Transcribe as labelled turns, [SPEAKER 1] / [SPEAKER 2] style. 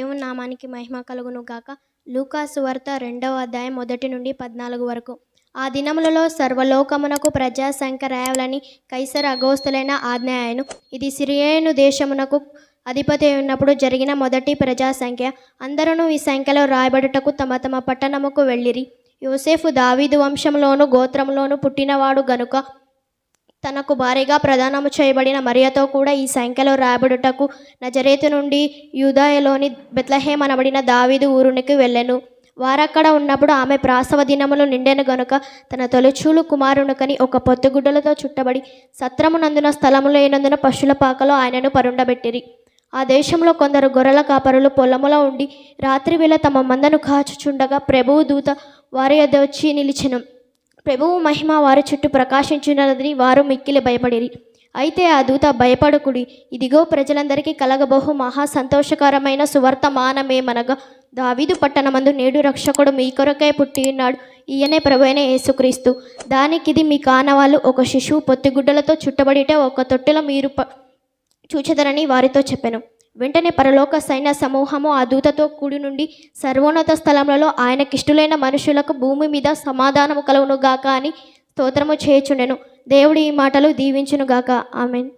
[SPEAKER 1] దేవుని నామానికి మహిమ కలుగును గాక. లూకాసు వార్త రెండవ అధ్యాయం మొదటి నుండి పద్నాలుగు వరకు. ఆ దినములలో సర్వలోకమునకు ప్రజా సంఖ్య రాయాలని కైసర్ అగోస్తులైన ఆజ్ఞాయను ఇది సిరియేను దేశమునకు అధిపతి ఉన్నప్పుడు జరిగిన మొదటి ప్రజా సంఖ్య అందరూ ఈ సంఖ్యలో రాయబడుటకు తమ తమ పట్టణముకు వెళ్ళిరి. యోసేఫు దావీదు వంశంలోను గోత్రంలోను పుట్టినవాడు గనుక తనకు భారీగా ప్రదానము చేయబడిన మరియతో కూడా ఈ సంఖ్యలో రాబడుటకు నజరేతు నుండి యూదాయలోని బెత్లహేమ్ అనబడిన దావీదు ఊరునికి వెళ్ళెను. వారక్కడ ఉన్నప్పుడు ఆమె ప్రాసవ దినములు నిండెను గనుక తన తొలిచూలు కుమారునుకని ఒక పొత్తుగుడ్డలతో చుట్టబడి సత్రమునందున స్థలము లేనందున పశువుల పాకలో ఆయనను పరుండబెట్టిరి. ఆ దేశంలో కొందరు గొర్రెల కాపరులు పొలములో ఉండి రాత్రి వేళ తమ మందను కాచుచుండగా ప్రభువు దూత వారి యొద్ద వచ్చి నిలిచెను. ప్రభువు మహిమ వారి చుట్టూ ప్రకాశించున్నదని వారు మిక్కిలి భయపడిరి. అయితే ఆ దూత భయపడకుడి ఇదిగో ప్రజలందరికీ కలగబోహు మహా సంతోషకరమైన సువర్తమానమేమనగా దావీదు పట్టణమందు నేడు రక్షకుడు మీ కొరకై పుట్టి ఉన్నాడు. ఈయనే ప్రభు యేసుక్రీస్తు యేసుక్రీస్తు. దానికిది మీ కానవాళ్ళు ఒక శిశువు పొత్తిగుడ్డలతో చుట్టబడిట ఒక తొట్టెలో మీరు ప- చూచెదరని వారితో చెప్పాను. వెంటనే పరలోక సైన్య సమూహము ఆ దూతతో కూడి నుండి సర్వోన్నత స్థలములలో ఆయనకిష్టులైన మనుషులకు భూమి మీద సమాధానము కలుగును గాక అని స్తోత్రము చేయుచుండెను. దేవుడు ఈ మాటలు దీవించును గాక ఆమెన్.